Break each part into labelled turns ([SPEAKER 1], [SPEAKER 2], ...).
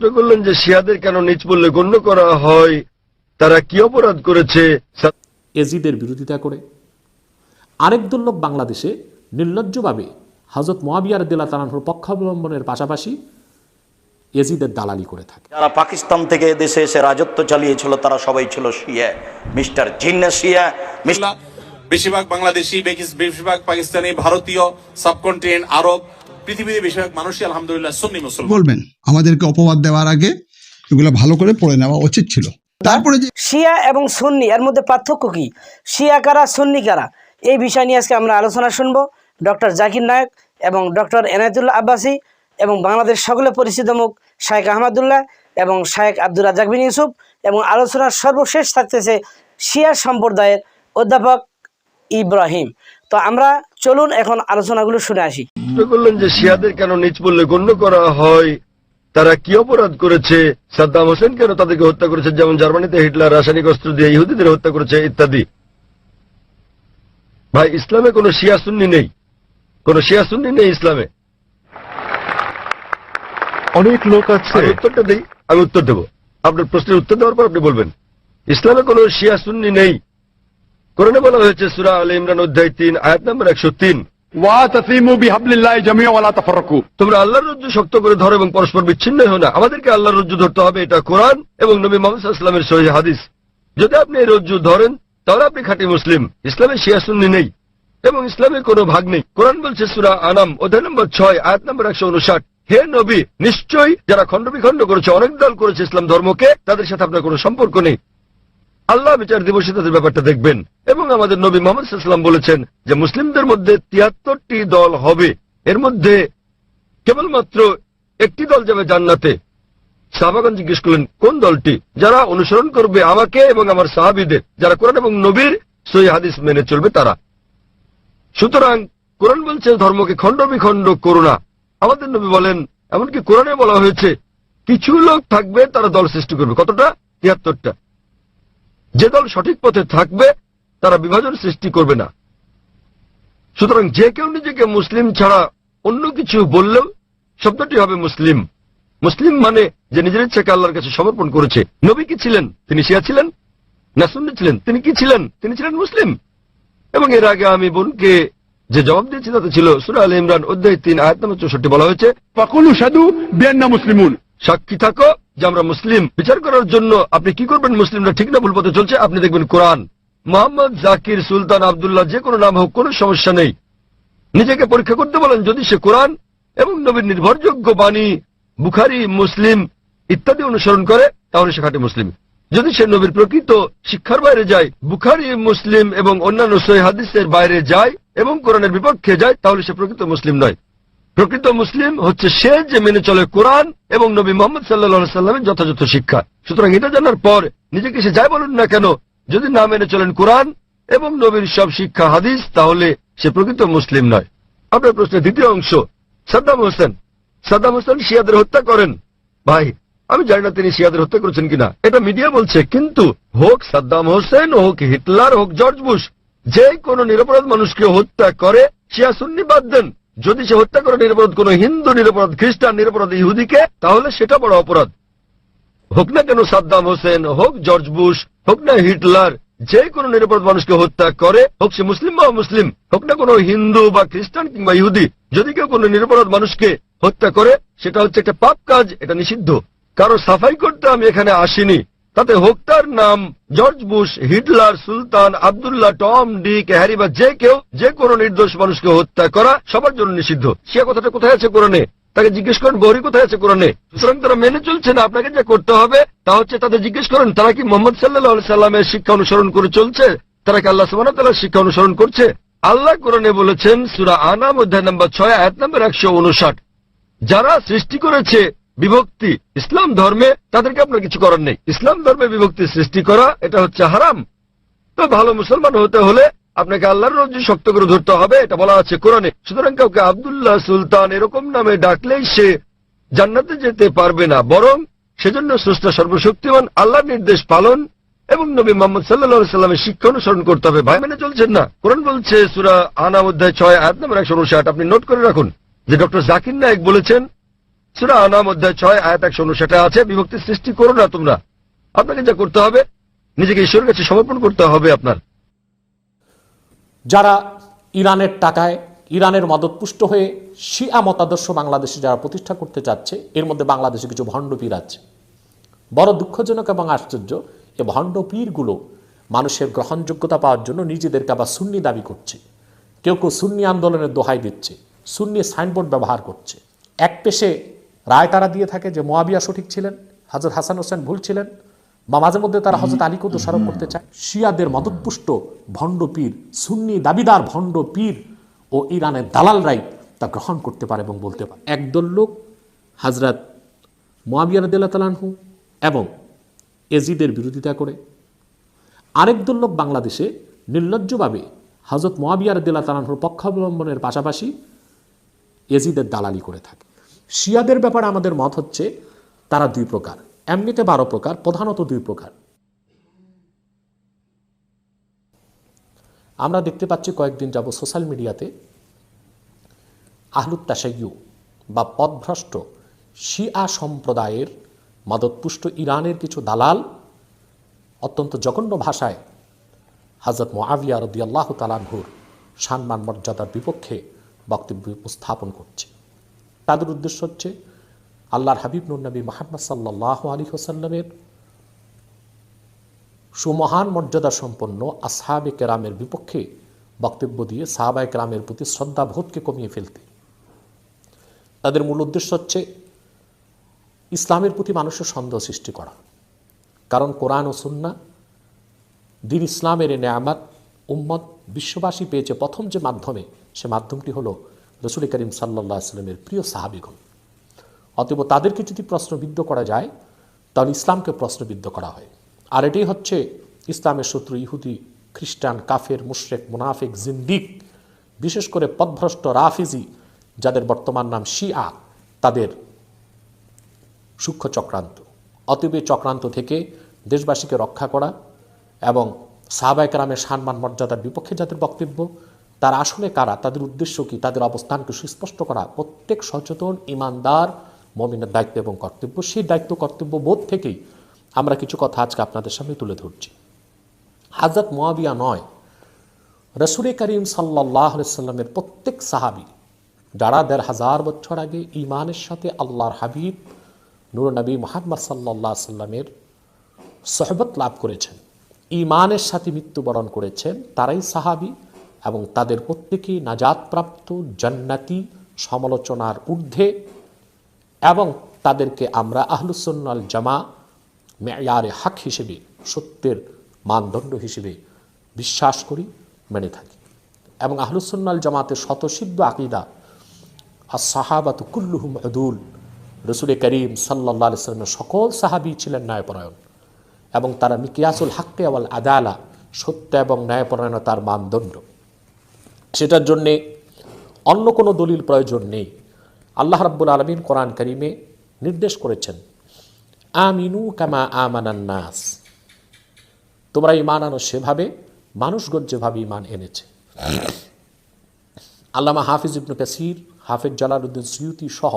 [SPEAKER 1] প্রশ্ন করলেন যে শিয়াদের কেন নিচ বললে গণ্য করা হয়? তারা কি অপরাধ করেছে?
[SPEAKER 2] এজিদের বিরোধিতা করে। আরেক দল লোক বাংলাদেশে নির্লজ্জভাবে হজরত মহাবিয়ার দিলা তালানহুর পক্ষাবলম্বনের পাশাপাশি এজিদের দালালি করে থাকে।
[SPEAKER 3] যারা পাকিস্তান থেকে দেশে এসে রাজত্ব চালিয়েছিল তারা সবাই ছিল শিয়া। মিস্টার জিন্না শিয়া মিস্টার
[SPEAKER 4] বেশিরভাগ বাংলাদেশি বেশিরভাগ পাকিস্তানি ভারতীয় সাবকন্টিনেন্ট আরব পৃথিবীর বেশিরভাগ মানুষই আলহামদুলিল্লাহ সুন্নি মুসলমান।
[SPEAKER 5] বলবেন আমাদেরকে অপবাদ দেওয়ার আগে এগুলো ভালো করে পড়ে নেওয়া উচিত ছিল। তারপরে যে
[SPEAKER 6] শিয়া এবং সুন্নি এর মধ্যে পার্থক্য কি? শিয়া কারা সুন্নি কারা? এই বিষয় নিয়ে আজকে আমরা আলোচনা শুনব ডক্টর জাকির নায়ক এবং ডক্টর এনায়তুল্লাহ আব্বাসী এবং বাংলাদেশ সকলে পরিচিত মুখ শায়েখ আহমদুল্লাহ এবং শায়েখ আব্দুর রাজাক বিন ইউসুফ এবং আলোচনার সর্বশেষ থাকতেছে শিয়া সম্প্রদায়ের অধ্যাপক ইব্রাহিম। তো আমরা চলুন এখন আলোচনাগুলো শুনে আসি।
[SPEAKER 1] করলেন যে শিয়াদের কেন নিচ বললে গণ্য করা হয়? তারা কি অপরাধ করেছে? সাদ্দাম হোসেন কেন তাদেরকে হত্যা করেছে? যেমন জার্মানিতে হিটলার রাসায়নিক অস্ত্র দিয়ে ইহুদিদের হত্যা করেছে ইত্যাদি। ভাই ইসলামে কোনো শিয়া সুন্নি নেই। কোন শিয়া সুন্নি নেই ইসলামে।
[SPEAKER 7] অনেক লোক আছে।
[SPEAKER 1] উত্তরটা দিই আমি উত্তর দেবো। আপনার প্রশ্নের উত্তর দেওয়ার পর আপনি বলবেন। ইসলামে কোনো শিয়া সুন্নি নেই। কোরআনে বলা হয়েছে সুরা আল ইমরান অধ্যায় তিন আয়াত নম্বর একশো তিন। তোমরা আল্লাহর রজ্জু শক্ত করে ধরো এবং পরস্পর বিচ্ছিন্ন হো না। আমাদেরকে আল্লাহর রজ্জু ধরতে হবে এটা কোরআন এবং নবী মোহাম্মদ ইসলামের সহি হাদিস। যদি আপনি এই রজ্জু ধরেন তাহলে আপনি খাঁটি মুসলিম। ইসলামে শিয়াসুন্নি নেই এবং ইসলামের কোনো ভাগ নেই। কোরআন বলছে সুরা আনাম অধ্যায় নম্বর ছয় আয়াত নম্বর একশো উনষাট। হে নবী নিশ্চয়ই যারা খণ্ড বিখণ্ড করেছে অনেক দল করেছে ইসলাম ধর্মকে তাদের সাথে আপনার কোনো সম্পর্ক নেই। আল্লাহ বিচার দিবসে তাদের ব্যাপারটা দেখবেন। এবং আমাদের নবী মোহাম্মদ সাল্লাম বলেছেন যে, মুসলিমদের মধ্যে তিয়াত্তরটি দল হবে। এর মধ্যে কেবলমাত্র একটি দল যাবে জান্নাতে। সাহাবাগন জিজ্ঞেস করলেন, কোন দলটি? যারা অনুসরণ করবে আমাকে এবং আমার সাহাবিদের, যারা কোরআন এবং নবীর সই হাদিস মেনে চলবে তারা। সুতরাং কোরআন বলছে, ধর্মকে খণ্ড বিখণ্ড করো না। আমাদের নবী বলেন, এমনকি কোরআনে বলা হয়েছে, কিছু লোক থাকবে তারা দল সৃষ্টি করবে। কতটা? তিয়াত্তরটা। যে দল সঠিক পথে থাকবে, তারা বিভাজন সৃষ্টি করবে না। সুতরাং যে কেউ নিজেকে মুসলিম ছাড়া অন্য কিছু বললেও শব্দটি হবে মুসলিম। মুসলিম মানে যে নিজের ইচ্ছাকে আল্লাহর কাছে সমর্পণ করেছে। নবী কি ছিলেন? তিনি শিয়া ছিলেন? না সুন্নি ছিলেন? তিনি কি ছিলেন? তিনি ছিলেন মুসলিম। এবং এর আগে আমি বোনকে যে জবাব দিয়েছি তাতে ছিল সুরা আল ইমরান অধ্যায় তিন, আয়াত নম্বর চৌষট্টি বলা হয়েছে,
[SPEAKER 7] ফাকুলু শাদু বিআন্না মুসলিমুন।
[SPEAKER 1] সাক্ষী থাকো যে আমরা মুসলিম। বিচার করার জন্য আপনি কি করবেন? মুসলিমরা ঠিক না, ভুল পথে চলছে। আপনি দেখবেন কোরআন। মোহাম্মদ জাকির সুলতান আবদুল্লাহ যে কোনো নাম হোক, কোনো সমস্যা নেই। নিজেকে পরীক্ষা করতে বলেন যদি সে কোরআন এবং নবীর নির্ভরযোগ্য বাণী, বুখারি, মুসলিম ইত্যাদি অনুসরণ করে, তাহলে সে খাটে মুসলিম। যদি সে নবীর প্রকৃত শিক্ষার বাইরে যায়, বুখারি, মুসলিম এবং অন্যান্য সহি বাইরে যায় এবং কোরআনের বিপক্ষে যায়, তাহলে সে প্রকৃত মুসলিম নয়। প্রকৃত মুসলিম হচ্ছে সে যে মেনে চলে কোরআন এবং নবী মোহাম্মদ সাল্লা সাল্লামের যথাযথ শিক্ষা। সুতরাং এটা জানার পর নিজেকে সে যাই বলুন না কেন, যদি না মেনে চলেন কোরআন এবং নবীর সব শিক্ষা হাদিস, তাহলে সে প্রকৃত মুসলিম নয়। আপনার প্রশ্নের দ্বিতীয় অংশ, সাদ্দাম হোসেন সাদ্দাম হোসেন শিয়াদের হত্যা করেন। ভাই, আমি জানি না তিনি শিয়াদের হত্যা করেছেন কিনা। এটা মিডিয়া বলছে, কিন্তু হোক সাদ্দাম হোসেন, হোক হিটলার, হোক জর্জ বুশ যে কোনো নিরপরাধ মানুষকে হত্যা করে, শিয়া সুন্নি বাদ দেন। যদি সে হত্যা করে নিরপরাধ কোন হিন্দু নিরপরাধ, খ্রিস্টান নিরপরাধ ইহুদিকে, তাহলে সেটা বড় অপরাধ। হোক না কেন সাদ্দাম হোসেন, হোক জর্জ বুশ, হোক না হিটলার, যে কোনো নিরাপদ মানুষকে হত্যা করে, হোক সে মুসলিম বা মুসলিম হোক না কোনো হিন্দু বা খ্রিস্টান কিংবা ইহুদি, যদি কেউ কোনো নিরাপরাধ মানুষকে হত্যা করে, সেটা হচ্ছে একটা পাপ কাজ, এটা নিষিদ্ধ। কারও সাফাই করতে আমি এখানে আসিনি। তাতে হোক তার নাম George Bush, Hitler, Sultan, Abdullah, Tom, Dick, Harry বা যে কেউ যে কোনো নির্দোষ মানুষকে হত্যা করা সবার জন্য নিষিদ্ধ। সে কথাটা কোথায় আছে কোরআনে? তাকে জিজ্ঞেস করেন গৌরী কোথায় আছে কোরআনে? সুতরাং তারা মেনে চলছে না, আপনাকে যা করতে হবে তা হচ্ছে তাদের জিজ্ঞেস করেন, তারা কি মোহাম্মদ সাল্লাহ সাল্লামের শিক্ষা অনুসরণ করে চলছে? তারা কি আল্লাহ সুবাহ তাল্লাহ শিক্ষা অনুসরণ করছে? আল্লাহ কোরআনে বলেছেন, সুরা আনাম অধ্যায় নম্বর ছয়, আয়াত নম্বর একশো উনষাট। যারা সৃষ্টি করেছে বিভক্তি ইসলাম ধর্মে তাদেরকে আপনার কিছু করার নেই। ইসলাম ধর্মে বিভক্তি সৃষ্টি করা, এটা হচ্ছে হারাম। তো ভালো মুসলমান হতে হলে আপনাকে আল্লাহর রজ্জু শক্ত করে ধরতে হবে, এটা বলা আছে কোরআনে। সুতরাং কাউকে আবদুল্লাহ সুলতান এরকম নামে ডাকলেই সে জান্নাতে যেতে পারবে না, বরং সেজন্য স্রষ্টা সর্বশক্তিমান, আল্লাহর নির্দেশ পালন এবং নবী মোহাম্মদ সাল্লা সাল্লামের শিক্ষা অনুসরণ করতে হবে। ভাই মেনে চলছেন না। কোরআন বলছে সুরা আনা অধ্যায় ছয়, আয়াত নম্বর একশো উনষাট। আপনি নোট করে রাখুন যে ডক্টর জাকির নায়ক বলেছেন সুরা আনাম অধ্যায় ছয়, আয়াত একশো উনষাটে আছে, বিভক্তি সৃষ্টি করো না তোমরা। আপনাকে যা করতে হবে, নিজেকে ঈশ্বরের কাছে সমর্পণ করতে হবে আপনার।
[SPEAKER 2] যারা ইরানের টাকায়, ইরানের মদতপুষ্ট হয়ে শিয়া মতাদর্শ বাংলাদেশে যারা প্রতিষ্ঠা করতে চাচ্ছে, এর মধ্যে বাংলাদেশে কিছু ভণ্ড পীর আছে। বড় দুঃখজনক এবং আশ্চর্য, এ ভণ্ড পীরগুলো মানুষের গ্রহণযোগ্যতা পাওয়ার জন্য নিজেদেরকে আবার সুন্নি দাবি করছে। কেউ কেউ সুন্নি আন্দোলনের দোহাই দিচ্ছে, সুন্নি সাইনবোর্ড ব্যবহার করছে। এক পেশে রায় তারা দিয়ে থাকে যে মোয়াবিয়া সঠিক ছিলেন হজরত হাসান হোসেন ভুল ছিলেন বা মাঝে মধ্যে তারা হজরত আলীকেও দোষারোপ করতে চায়। শিয়াদের মদতপুষ্ট ভণ্ড পীর সুন্নি দাবিদার ভণ্ড পীর ও ইরানের দালাল দালালরাই তা গ্রহণ করতে পারে এবং বলতে পারে। একদল লোক হাজরাত মোয়াবিয়া রদিল্লা তালানহু এবং এজিদের বিরোধিতা করে। আরেক দল লোক বাংলাদেশে নির্লজ্জভাবে হজরত মোয়াবিয়া রদিল্লা তালানহুর পক্ষাবলম্বনের পাশাপাশি এজিদের দালালি করে থাকে। শিয়াদের ব্যাপারে আমাদের মত হচ্ছে, তারা দুই প্রকার। এমনিতে বারো প্রকার, প্রধানত দুই প্রকার। আমরা দেখতে পাচ্ছি কয়েকদিন যাব সোশ্যাল মিডিয়াতে, আহলুত বা পদভ্রষ্ট শিয়া সম্প্রদায়ের মদতপুষ্ট ইরানের কিছু দালাল অত্যন্ত জঘন্য ভাষায় হাজরত মোয়াবিয়া রদি আল্লাহ তালানহুর সম্মান মর্যাদার বিপক্ষে বক্তব্য উপস্থাপন করছে। তাদের উদ্দেশ্য হচ্ছে আল্লাহর হাবিব নুর নবী মোহাম্মদ সাল্লাহ আলী হোসাল্লামের সুমহান মর্যাদা সম্পন্ন আসহাবে কেরামের বিপক্ষে বক্তব্য দিয়ে সাহাবায় কেরামের প্রতি শ্রদ্ধাবোধকে কমিয়ে ফেলতে। তাদের মূল উদ্দেশ্য হচ্ছে ইসলামের প্রতি মানুষের সন্দেহ সৃষ্টি করা। কারণ কোরআন ও সুন্না দিন ইসলামের এ নেয়ামাত উম্মত বিশ্ববাসী পেয়েছে প্রথম যে মাধ্যমে, সে মাধ্যমটি হলো রসুল করিম সাল্লাহ আসলামের প্রিয় সাহাবিগণ। অতএব তাদেরকে যদি প্রশ্নবিদ্ধ করা যায়, তাহলে ইসলামকে প্রশ্নবিদ্ধ করা হয়। আর এটাই হচ্ছে ইসলামের শত্রু ইহুদি, খ্রিস্টান, কাফের, মুশরেক, মুনাফিক, জিন্দিক, বিশেষ করে পদভ্রষ্ট রাফিজি, যাদের বর্তমান নাম শিয়া, তাদের সূক্ষ্ম চক্রান্ত। অতএব এই চক্রান্ত থেকে দেশবাসীকে রক্ষা করা এবং সাহাবায়করামের সম্মান মর্যাদার বিপক্ষে যাদের বক্তব্য তারা আসলে কারা, তাদের উদ্দেশ্য কি, তাদের অবস্থানকে সুস্পষ্ট করা প্রত্যেক সচেতন, ইমানদার, মমিনের দায়িত্ব এবং কর্তব্য। সেই দায়িত্ব, কর্তব্য বোধ থেকেই আমরা কিছু কথা আজকে আপনাদের সামনে তুলে ধরছি। হাজরত মোয়াবিয়া নয়, রসুলে করিম সাল্লাহ সাল্লামের প্রত্যেক সাহাবি, যারা দেড় হাজার বছর আগে ইমানের সাথে আল্লাহর হাবিব, নুর নবী মোহাম্মদ সাল্লাহ সাল্লামের সহবত লাভ করেছেন ইমানের সাথে মৃত্যুবরণ করেছেন, তারাই সাহাবি। এবং তাদের প্রত্যেকেই নাজাতপ্রাপ্ত, জান্নাতি সমালোচনার ঊর্ধ্বে এবং তাদেরকে আমরা আহলুসন্নাল জামা মেয়ারে হাক হিসেবে, সত্যের মানদণ্ড হিসেবে বিশ্বাস করি, মেনে থাকি। এবং আহলুসন্নাল জামাতের শতসিদ্ধ আকিদা আর সাহাবাত কুল্লুহুম আদুল রসুল করিম সাল্লা সাল্লামের সকল সাহাবি ছিলেন ন্যায়পরায়ণ। এবং তারা মিকিয়াসুল হাক্কে আওয়াল আদালা, সত্য এবং ন্যায়পরায়ণতার মানদণ্ড। সেটার জন্যে অন্য কোনো দলিল প্রয়োজন নেই। আল্লাহ রাব্বুল আলমিন কোরআন করিমে নির্দেশ করেছেন, আমিনু কামা আমানান্নাস তোমরা ইমান আনো সেভাবে, মানুষগণ যেভাবে ইমান এনেছে। আল্লামা হাফিজ ইবনু কাসির, হাফিজ জালালউদ্দিন সৈয়ুতি সহ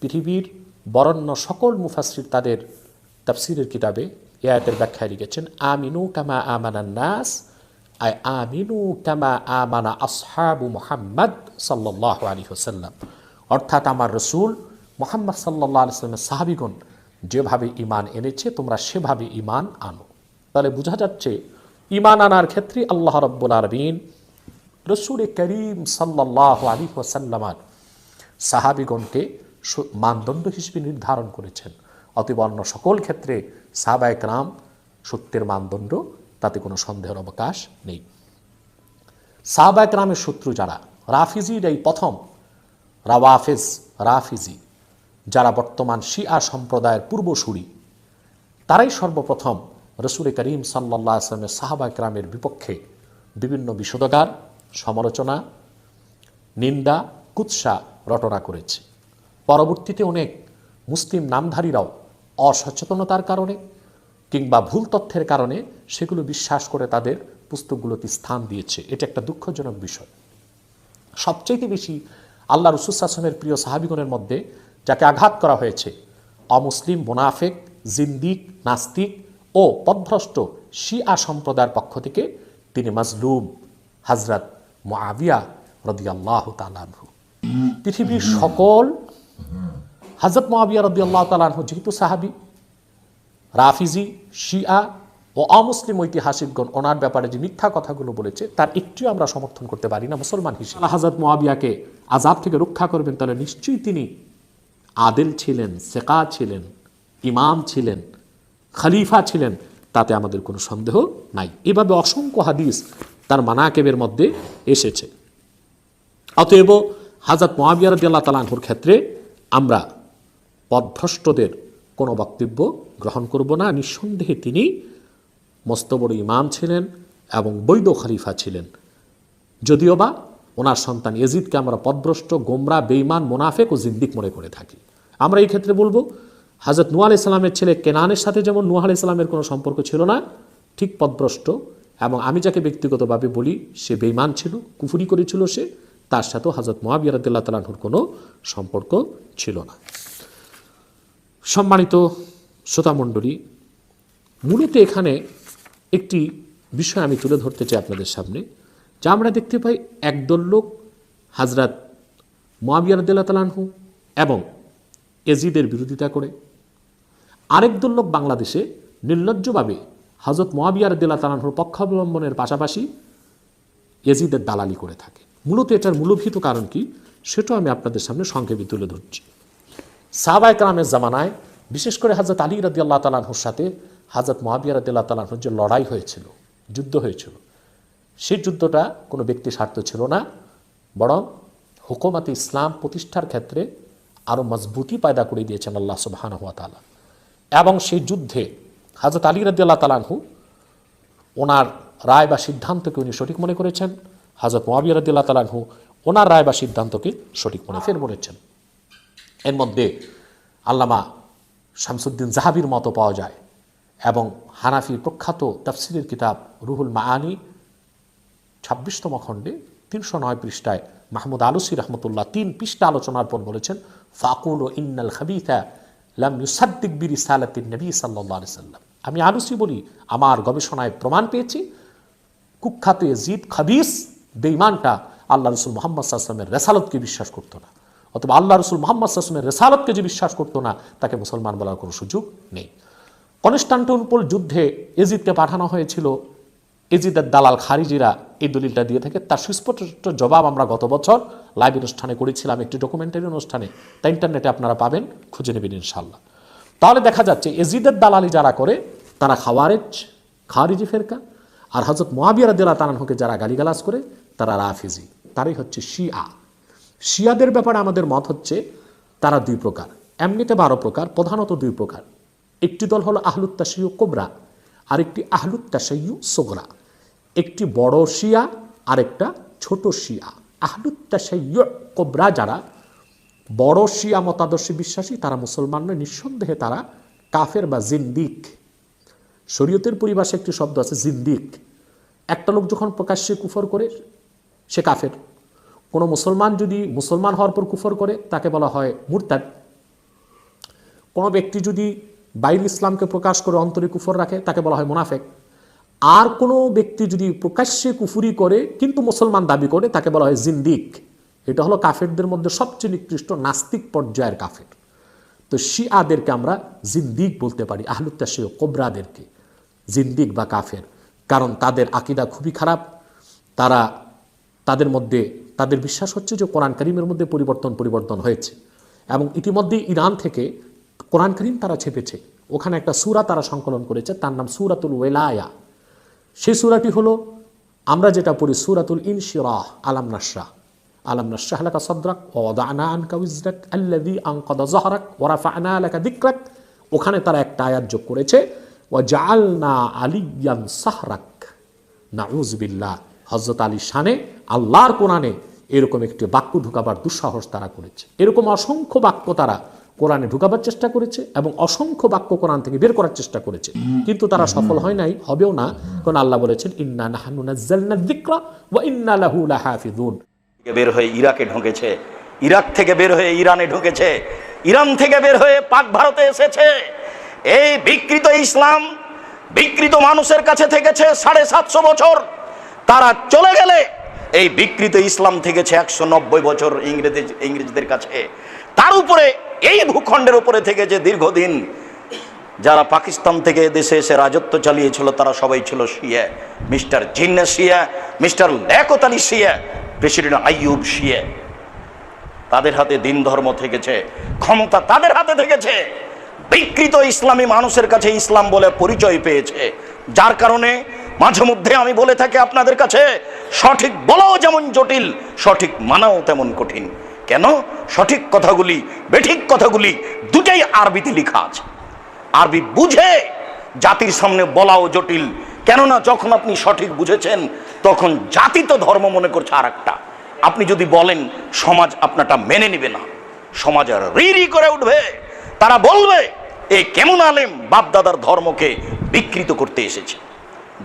[SPEAKER 2] পৃথিবীর বরণ্য সকল মুফাসির তাদের তাফসিরের কিতাবে এ আয়াতের ব্যাখ্যায় লিখেছেন, আমিনু কামা আমানান নাস। আমিনু কামা আমানা আসহাবু মুহাম্মদ সাল্লাহ আলী হোসাল্লাম অর্থাৎ আমার রসুল মোহাম্মদ সাল্লাহ আলি সাল্লামের সাহাবিগণ যেভাবে ইমান এনেছে, তোমরা সেভাবে ইমান আনো। তাহলে বোঝা যাচ্ছে ইমান আনার ক্ষেত্রে আল্লাহ রব্বুল আরবিন রসুল করিম সাল্লাহ আলী ওসাল্লামার সাহাবিগণকে মানদণ্ড হিসেবে নির্ধারণ করেছেন। অতএব অন্য সকল ক্ষেত্রে সাহাবায়ক রাম সত্যের মানদণ্ড তাতে কোনো সন্দেহের অবকাশ নেই। সাহাবায়ক রামের শত্রু যারা? রাফিজির এই প্রথম রাওয়াফেজ রাফিজি, যারা বর্তমান শিয়া সম্প্রদায়ের পূর্বসূরি, তারাই সর্বপ্রথম রসুল করিম সাল্লাহ আসলামের সাহাবা গ্রামের বিপক্ষে বিভিন্ন বিষোদগার সমালোচনা, নিন্দা, কুৎসা রটনা করেছে। পরবর্তীতে অনেক মুসলিম নামধারীরাও অসচেতনতার কারণে কিংবা ভুল তথ্যের কারণে সেগুলো বিশ্বাস করে তাদের পুস্তকগুলোতে স্থান দিয়েছে। এটা একটা দুঃখজনক বিষয়। সবচেয়ে বেশি আল্লাহ রসুসাসনের প্রিয় সাহাবিগণের মধ্যে যাকে আঘাত করা হয়েছে, অমুসলিম, মোনাফেক, জিন্দিক, নাস্তিক ও পদভ্রষ্ট শিয়া সম্প্রদায়ের পক্ষ থেকে তিনি মাজলুম হাজরত মুআবিয়া রদিয়াল্লাহ তালানহু পৃথিবীর সকল হজরত মুআবিয়া রদিয়াল্লাহ তালানহু যেহেতু সাহাবি রাফিজি, শিয়া ও অমুসলিম ঐতিহাসিকগণ ওনার ব্যাপারে যে মিথ্যা কথাগুলো বলেছে, তার একটিও আমরা সমর্থন করতে পারি না, মুসলমান হিসেবে। হাজরত মোয়াবিয়াকে আজাব থেকে রক্ষা করবেন, তাহলে নিশ্চয়ই তিনি আদেল ছিলেন, সেকা ছিলেন, ইমাম ছিলেন, খালিফা ছিলেন, তাতে আমাদের কোনো সন্দেহ নাই। এভাবে অসংখ্য হাদিস তার মানাকেবের মধ্যে এসেছে। অতএব হাজরত মোয়াবিয়া রদিয়াল্লাহ তালাহুর ক্ষেত্রে আমরা পদভ্রষ্টদের কোনো বক্তব্য গ্রহণ করব না। নিঃসন্দেহে তিনি মস্ত বড় ইমাম ছিলেন এবং বৈধ খলিফা ছিলেন। যদিও বা ওনার সন্তান এজিদকে আমরা পদভ্রষ্ট, গোমরা বেইমান মোনাফেক ও জিদ্দিক মনে করে থাকি। আমরা এই ক্ষেত্রে বলব হাজরত নুয়া ইসলামের ছেলে কেনানের সাথে যেমন নুয়াহ ইসলামের কোনো সম্পর্ক ছিল না, ঠিক পদভ্রষ্ট। এবং আমি যাকে ব্যক্তিগতভাবে বলি, সে বেইমান ছিল, কুফুরি করেছিল সে, তার সাথেও হাজরত মহাবিয়া রদুল্লাহ তালাহুর কোনো সম্পর্ক ছিল না। সম্মানিত শ্রোতামণ্ডলী, মূলত এখানে একটি বিষয় আমি তুলে ধরতে চাই আপনাদের সামনে, যা আমরা দেখতে পাই একদল লোক হাজরাত মোয়াবিয়া রদুল্লাহ তালাহু এবং এজিদের বিরোধিতা করে। আরেক দল লোক বাংলাদেশে নির্লজ্জভাবে হজরত মোয়াবিয়া রদুল্লাহ তালাহুর পক্ষাবলম্বনের পাশাপাশি এজিদের দালালি করে থাকে। মূলত এটার মূলভূত কারণ কি সেটাও আমি আপনাদের সামনে সংক্ষেপে তুলে ধরছি। সাহাবায় কালামের জামানায় বিশেষ করে হাজরত আলী রাদি আল্লাহ তালাহুর সাথে হাজরত মহাবিয়া রাদি আল্লাহ যে লড়াই হয়েছিল, যুদ্ধ হয়েছিল, সেই যুদ্ধটা কোনো ব্যক্তি স্বার্থ ছিল না, বরং হুকুমাতে ইসলাম প্রতিষ্ঠার ক্ষেত্রে আরও মজবুতি পায়দা করে দিয়েছেন আল্লাহ সুবাহান হুয়া তালা এবং সেই যুদ্ধে হাজরত আলী রাদি আল্লাহ ওনার রায় বা সিদ্ধান্তকে উনি সঠিক মনে করেছেন হাজরত মহাবিয়া রাদি আল্লাহ তালাহু ওনার রায় বা সিদ্ধান্তকে সঠিক মনে ফের বলেছেন এর মধ্যে আল্লামা শামসুদ্দিন জাহাবির মতো পাওয়া যায়। এবং হানাফির প্রখ্যাত তাফসিরের কিতাব রুহুল মাআনি ছাব্বিশতম খণ্ডে তিনশো নয় পৃষ্ঠায় মাহমুদ আলুসি রহমতুল্লাহ তিন পৃষ্ঠা আলোচনার পর বলেছেন, ফাকুল ও ইন্নাল খাবিথা লাম ইউসাদ্দিক বিরি সালাতিন নবী সাল্লাহ সাল্লাম। আমি আলুসি বলি, আমার গবেষণায় প্রমাণ পেয়েছি, কুখ্যাত জিদ খাবিস বেইমানটা আল্লাহ রসুল মোহাম্মদ সাল্লামের রেসালতকে বিশ্বাস করতো না। অথবা আল্লাহ রসুল মোহাম্মদ সাল্লামের রেসালতকে যে বিশ্বাস করতো না, তাকে মুসলমান বলার কোনো সুযোগ নেই। কনস্টান্টিনোপল যুদ্ধে এজিদকে পাঠানো হয়েছিল। এজিদের দালাল খারিজিরা এই দলিলটা দিয়ে থাকে, তার সুস্পষ্ট জবাব আমরা গত বছর লাইভ অনুষ্ঠানে করেছিলাম, একটি ডকুমেন্টারি অনুষ্ঠানে। তা ইন্টারনেটে আপনারা পাবেন, খুঁজে নেবেন ইনশাল্লাহ তাহলে দেখা যাচ্ছে এজিদের দালালি যারা করে, তারা খাওয়ারেজ, খারিজি ফেরকা, আর হজরত মোয়াবিয়া দিলা তানানহকে যারা গালিগালাজ করে, তারা রাফিজি। তারাই হচ্ছে শিয়া। শিয়াদের ব্যাপারে আমাদের মত হচ্ছে, তারা দুই প্রকার। এমনিতে বারো প্রকার, প্রধানত দুই প্রকার। একটি দল হলো আহলুত্তাশিউ কোবরা, আরেকটি আহলুত্তাশাইয়ু সোগরা। একটি বড় শিয়া, আরেকটা ছোট শিয়া। আহলুত্তাশাইয়ু কোবরা যারা বড় শিয়া মতাদর্শী বিশ্বাসী, তারা মুসলমান নয়, নিঃসন্দেহে তারা কাফের বা জিন্দিক। শরীয়তের পরিভাষায় একটি শব্দ আছে জিন্দিক। একটা লোক যখন প্রকাশ্যে কুফর করে, সে কাফের। কোনো মুসলমান যদি মুসলমান হওয়ার পর কুফর করে, তাকে বলা হয় মুরতাদ। কোনো ব্যক্তি যদি বাইর ইসলামকে প্রকাশ করে অন্তরে কুফর রাখে, তাকে বলা হয় মুনাফেক। আর কোনো ব্যক্তি যদি প্রকাশ্যে কুফুরি করে, কিন্তু মুসলমান দাবি করে, তাকে বলা হয় জিন্দিক। এটা হলো কাফেরদের মধ্যে সবচেয়ে নিকৃষ্ট, নাস্তিক পর্যায়ের কাফের। তো শিয়াদেরকে আমরা জিন্দিক বলতে পারি আহলুত্তাশীয় কোবরাদেরকে। জিন্দিক বা কাফের। কারণ তাদের আকিদা খুবই খারাপ। তারা তাদের মধ্যে, তাদের বিশ্বাস হচ্ছে যে কোরআন করিমের মধ্যে পরিবর্তন পরিবর্তন হয়েছে। এবং ইতিমধ্যে ইরান থেকে কোরআন করিম তারা ছেপেছে। ওখানে একটা সুরা তারা সংকলন করেছে, তার নাম সুরাতুল ওয়েলায়া। সেই সুরাটি হলো, আমরা যেটা পড়ি, সুরাতুল ইনশিরাহ, আলাম নাসরা আলাম নাসরাহ লাকা সদরাক, ওয়াদানা আনকা উজরাক, আল্লাযী আনকাদা যাহরাক, ওয়া রাফা'না ওখানে তারা একটা আয়াত যোগ করেছে, ওয়া জাআলনা আলিয়ান সাহরাক। নাউজবিল্লাহ হজরত আলী শানে আল্লাহর কোরআনে এরকম একটি বাক্য ঢুকাবার দুঃসাহস তারা করেছে। এরকম অসংখ্য বাক্য তারা কোরআনে ঢুকাবার চেষ্টা করেছে এবং অসংখ্য বাক্য কোরআন থেকে বের করার চেষ্টা করেছে। কিন্তু তারা সফল হয় নাই, হবেও না। কারণ আল্লাহ বলেছেন, ইন্না
[SPEAKER 3] বের হয়ে ইরাকে ঢুকেছে। ইরাক থেকে বের হয়ে ইরানে ঢুকেছে। ইরান থেকে বের হয়ে পাক ভারতে এসেছে। এই বিকৃত ইসলাম বিকৃত মানুষের কাছে থেকেছে সাড়ে সাতশো বছর। তারা চলে গেলে। এই বিকৃত ইসলাম থেকেছে একশো নব্বই বছর ইংরেজি ইংরেজদের কাছে। তার উপরে, এই ভূখণ্ডের উপরে থেকেছে দীর্ঘদিন। যারা পাকিস্তান থেকে দেশে এসে রাজত্ব চালিয়েছিল, তারা সবাই ছিল শিয়া। মিস্টার জিন্না শিয়া, মিস্টার লেকত আলী শিয়া, প্রেসিডেন্ট আইয়ুব শিয়া। তাদের হাতে দিন ধর্ম থেকেছে, ক্ষমতা তাদের হাতে থেকেছে। বিকৃত ইসলামী মানুষের কাছে ইসলাম বলে পরিচয় পেয়েছে। যার কারণে মাঝে মধ্যে আমি বলে থাকি আপনাদের কাছে, সঠিক বলাও যেমন জটিল, সঠিক মানাও তেমন কঠিন। কেন? সঠিক কথাগুলি, বেঠিক কথাগুলি দুটাই আরবিতে লেখা আছে। আরবি বুঝে জাতির সামনে বলাও জটিল। কেননা যখন আপনি সঠিক বুঝেছেন, তখন জাতি তো ধর্ম মনে করছে আর একটা আপনি যদি বলেন, সমাজ আপনারটা মেনে নেবে না। সমাজ রি রি করে উঠবে। তারা বলবে, এ কেমন আলেম বাপদাদার ধর্মকে বিকৃত করতে এসেছে?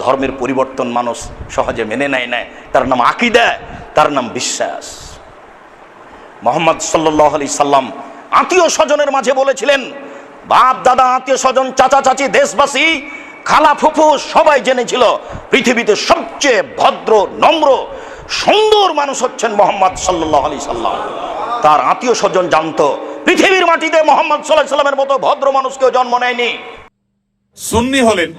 [SPEAKER 3] ধর্মের পরিবর্তন মানুষ সহজে মেনে নেয় নেয় তার নাম আকিদা, তার নাম বিশ্বাস। মোহাম্মদ সাল্লাহ আলি সাল্লাম আত্মীয় স্বজনের মাঝে বলেছিলেন, বাপ, দাদা, আত্মীয় স্বজন, চাচা, চাচি, দেশবাসী, খালা, ফুফু, সবাই জেনেছিল পৃথিবীতে সবচেয়ে ভদ্র, নম্র, সুন্দর মানুষ হচ্ছেন মোহাম্মদ সাল্লাহ আলি সাল্লাম। তার আত্মীয় স্বজন জানতো, পৃথিবীর মাটিতে মোহাম্মদ সাল্লাহ সাল্লামের মতো ভদ্র মানুষ কেউ জন্ম নেয়নি।
[SPEAKER 4] সুন্নি হলেন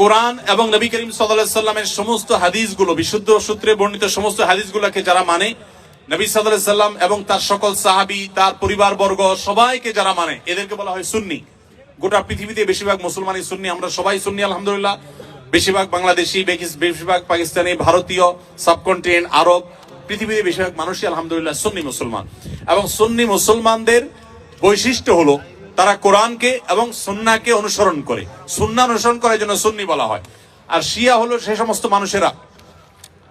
[SPEAKER 4] কোরআন এবং নবী করিম সাল্লামের সমস্ত হাদিসগুলো, বিশুদ্ধ সূত্রে বর্ণিত সমস্ত হাদিসগুলোকে যারা মানে নবী সাল্লাম এবং তার সকল সাহাবি, তার পরিবার বর্গ সবাইকে যারা মানে এদেরকে বলা হয় সুন্নি। গোটা পৃথিবীতে বেশিরভাগ মুসলমানই সুন্নি, আমরা সবাই সুন্নি, আলহামদুলিল্লাহ। বেশিরভাগ বাংলাদেশি বেশিরভাগ পাকিস্তানি, ভারতীয়, সাবকন্টিনেন্ট, আরব, পৃথিবীতে বেশিরভাগ মানুষই আলহামদুলিল্লাহ সুন্নি মুসলমান। এবং সুন্নি মুসলমানদের বৈশিষ্ট্য হলো তারা কোরআনকে এবং সুন্নাকে অনুসরণ করে। সুন্না অনুসরণ করার জন্য সুন্নি বলা হয়। আর শিয়া হলো সে সমস্ত মানুষেরা,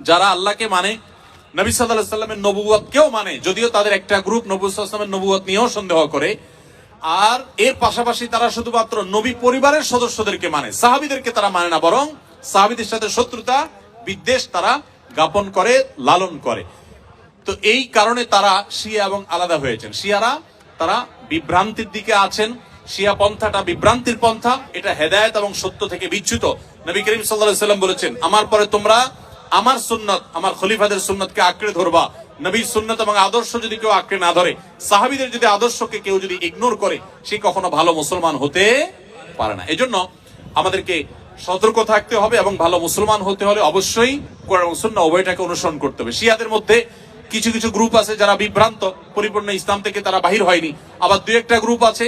[SPEAKER 4] যারা আল্লাহকে মানে নবী সাল্লাহ সাল্লামের নবুয়তকেও মানে যদিও তাদের একটা গ্রুপ নবী সাল্লামের নিয়েও সন্দেহ করে। আর এর পাশাপাশি তারা শুধুমাত্র নবী পরিবারের সদস্যদেরকে মানে সাহাবিদেরকে তারা মানে না, বরং সাহাবিদের সাথে শত্রুতা, বিদ্বেষ তারা জ্ঞাপন করে, লালন করে। তো এই কারণে তারা শিয়া এবং আলাদা হয়েছেন। শিয়ারা তারা বিভ্রান্তির দিকে আছেন। শিয়া পন্থাটা বিভ্রান্তির পন্থা, এটা হেদায়েত এবং সত্য থেকে বিচ্যুত। নবী করিম সাল্লাম বলেছেন, আমার পরে তোমরা আমার সুন্নত, আমার খলিফাদের সুন্নতকে আঁকড়ে ধরবা। নবীর সুন্নত এবং আদর্শ যদি কেউ আঁকড়ে না ধরে, সাহাবিদের যদি আদর্শকে কেউ যদি ইগনোর করে, সে কখনো ভালো মুসলমান হতে পারে না। এজন্য আমাদেরকে সতর্ক থাকতে হবে এবং ভালো মুসলমান হতে হলে অবশ্যই কোরআন এবং সুন্নাহ উভয়টাকে অনুসরণ করতে হবে। শিয়াদের মধ্যে কিছু কিছু গ্রুপ আছে যারা বিভ্রান্ত, পরিপূর্ণ ইসলাম থেকে তারা বাহির হয়নি। আবার দুই একটা গ্রুপ আছে,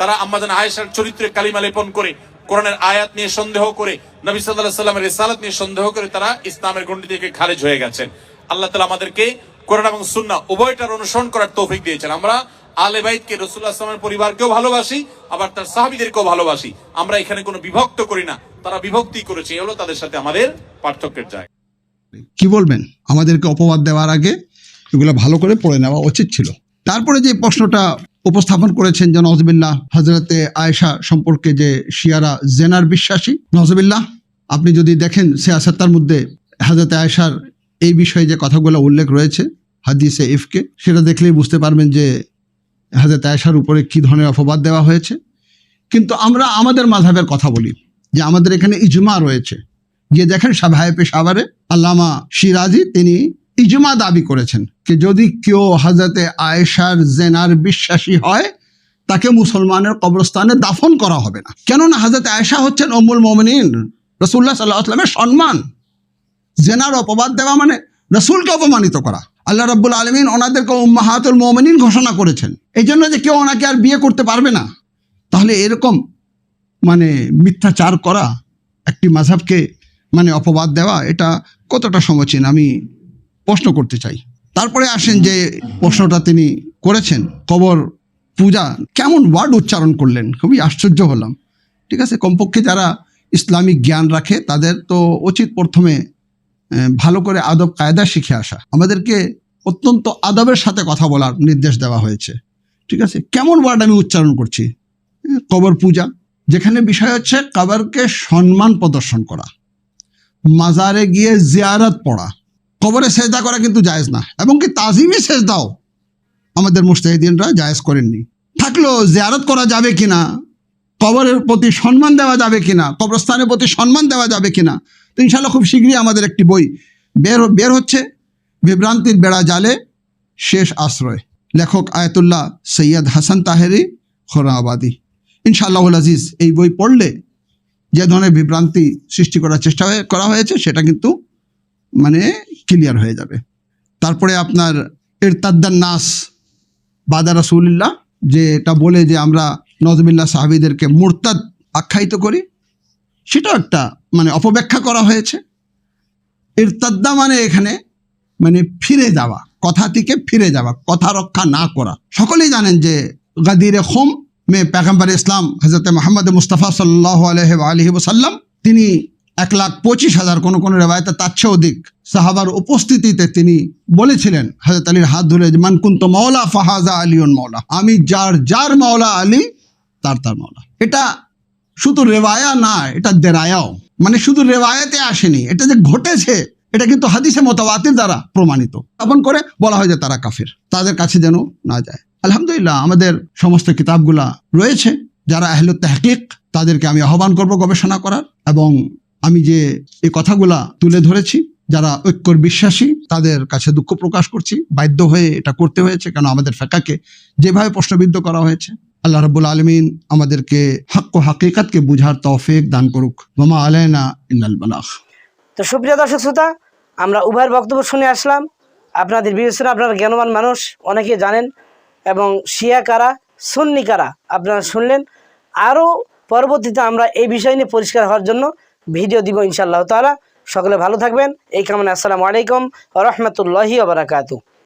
[SPEAKER 4] তারা আম্মাজান আয়েশার চরিত্রে কালিমা লেপন করে, কোরআনের আয়াত নিয়ে সন্দেহ করে, নবী সাল্লাল্লাহু সাল্লামের নিয়ে সন্দেহ করে তারা ইসলামের গণ্ডি থেকে খারেজ হয়ে গেছেন। আল্লাহ তালা আমাদেরকে কোরআন এবং সুন্নাহ উভয়টার অনুসরণ করার তৌফিক দিয়েছেন। আমরা আলে বাইতকে রসুল্লাহ আসলামের পরিবারকেও ভালোবাসি, আবার তার সাহাবিদেরকেও ভালোবাসি। আমরা এখানে কোনো বিভক্ত করি না, তারা বিভক্তি করেছে, এই হলো তাদের সাথে আমাদের পার্থক্যের জায়গা।
[SPEAKER 5] কি বলবেন? আমাদেরকে অপবাদ দেওয়ার আগে এগুলো ভালো করে পড়ে নেওয়া উচিত ছিল। তারপরে যে প্রশ্নটা উপস্থাপন করেছেন যে নজবিল্লাহ হজরতে আয়েশা সম্পর্কে যে শিয়ারা জেনার বিশ্বাসী নজবিল্লাহ আপনি যদি দেখেন সিয়াসত্তার মধ্যে হজরতে আয়েশার এই বিষয়ে যে কথাগুলো উল্লেখ রয়েছে, হাদিসে ইফকে, সেটা দেখলেই বুঝতে পারবেন যে হজরত আয়েশার উপরে কি ধরনের অপবাদ দেওয়া হয়েছে। কিন্তু আমরা আমাদের মাঝহের কথা বলি, যে আমাদের এখানে ইজমা রয়েছে। গিয়ে দেখেন সাভায় পেশাবারে আল্লামা সিরাজি তিনি ইজমা দাবি করেছেন যে যদি কেউ হাজরতে আয়েশার জেনার বিশ্বাসী হয়, তাকে মুসলমানের কবরস্থানে দাফন করা হবে না। কেননা হাজরতে আয়েশা হচ্ছেন অমুল মোমিনিন রসুল্লাহ সাল্লাহ আসলামের সম্মান। জেনার অপবাদ দেওয়া মানে রসুলকে অপমানিত করা। আল্লাহ রাব্বুল আলমিন ওনাদেরকে উম্মাহাতুল মোমিনিন ঘোষণা করেছেন। এই জন্য যে কেউ ওনাকে আর বিয়ে করতে পারবে না, তাহলে এরকম মানে মিথ্যাচার করা একটি মাঝাবকে মানে অপবাদ দেওয়া, এটা কতটা সমীচীন? আমি প্রশ্ন করতে চাই। তারপরে আসেন যে প্রশ্নটা তিনি করেছেন, কবর পূজা, কেমন ওয়ার্ড উচ্চারণ করলেন? খুবই আশ্চর্য হলাম। ঠিক আছে, কমপক্ষে যারা ইসলামিক জ্ঞান রাখে, তাদের তো উচিত প্রথমে ভালো করে আদব কায়দা শিখে আসা। আমাদেরকে অত্যন্ত আদবের সাথে কথা বলার নির্দেশ দেওয়া হয়েছে। ঠিক আছে, কেমন ওয়ার্ড আমি উচ্চারণ করছি? কবর পূজা, যেখানে বিষয় হচ্ছে কবরকে সম্মান প্রদর্শন করা। মাজারে গিয়ে জিয়ারত পড়া। কবরে সেজদা করা কিন্তু জায়েজ না। এবং কি তাজিমি সেজদাও আমাদের মুস্তাহিদিনরা জায়েজ করেননি। থাকলেও জিয়ারত করা যাবে কিনা, কবরের প্রতি সম্মান দেওয়া যাবে কিনা, কবরস্থানের প্রতি সম্মান দেওয়া যাবে কিনা, তো ইনশাল্লাহ খুব শীঘ্রই আমাদের একটি বই বের বের হচ্ছে। বিভ্রান্তির বেড়া জালে শেষ আশ্রয়। লেখক Ayatollah Syed Hassan Taheri, Khorabadi. ইনশাআল্লাহ আজিজ, এই বই পড়লে যে ধরনের বিভ্রান্তি সৃষ্টি করার চেষ্টা করা হয়েছে, সেটা কিন্তু মানে ক্লিয়ার হয়ে যাবে। তারপরে আপনার ইরতাদ্দান নাস বাদা রাসুলিল্লাহ, যে এটা বলে যে আমরা নজমিল্লা সাহাবিদেরকে মুরতাদ আখ্যায়িত করি, সেটাও একটা মানে অপব্যাখ্যা করা হয়েছে। ইরতাদ্দা মানে এখানে মানে ফিরে যাওয়া, কথা থেকে ফিরে যাওয়া, কথা রক্ষা না করা। সকলেই জানেন যে গাদিরে হোম মে পেগম্বর ইসলাম হজরত মোহাম্মদ মুস্তাফা সাল্লাহ আলহ আলহি ওসাল্লাম তিনি এক লাখ পঁচিশ হাজার কোনো কোনো রেবায়তে তার চেয়ে অধিক সাহাবার উপস্থিতিতে তিনি বলেছিলেন হজরত আলীর হাত ধরে মানকুন্ত মাওলা ফাহাজা আলিউন মৌলা আমি যার যার মাওলা আলী, তার তার মাওলা। এটা শুধু রেওয়ায়া না এটা দেরায়াও। মানে শুধু রেওয়ায়াতে আসেনি, এটা যে ঘটেছে, এটা কিন্তু হাদিসে মোতাবাতির দ্বারা প্রমাণিত। স্থাপন করে বলা হয় যে, তারা কাফের। তাদের কাছে যেন না যায়। আলহামদুলিল্লাহ, আমাদের সমস্ত কিতাবগুলা রয়েছে। যারা আহলত তাহকিক তাদেরকে আমি আহ্বান করব গবেষণা করার এবং আমি যে এই কথাগুলা তুলে ধরেছি, যারা ঐক্যর বিশ্বাসী, তাদের কাছে দুঃখ প্রকাশ করছি, বাধ্য হয়ে এটা করতে হয়েছে, কেন আমাদের ফেকাকে যেভাবে প্রশ্নবিদ্ধ করা হয়েছে, আল্লাহ রব্বুল আলমিন আমাদেরকে হাক্ক হাকিকাতকে বুঝার তফেক দান করুক। মামা আলাইনা ইল্লাল বালাহ
[SPEAKER 6] তো সুপ্রিয় দর্শক শ্রোতা, আমরা উভয়ের বক্তব্য শুনে আসলাম। আপনাদের বিবেচনা আপনারা জ্ঞানবান মানুষ অনেকে জানেন, এবং শিয়া কারা, সুন্নি কারা, আপনারা শুনলেন। আরও পরবর্তীতে আমরা এই বিষয় নিয়ে পরিষ্কার হওয়ার জন্য ভিডিও দিব ইনশাআল্লাহ তাআলা। সকলে ভালো থাকবেন। এই কামনা আসসালামু আলাইকুম রহমতুল্লাহি বারাকাতু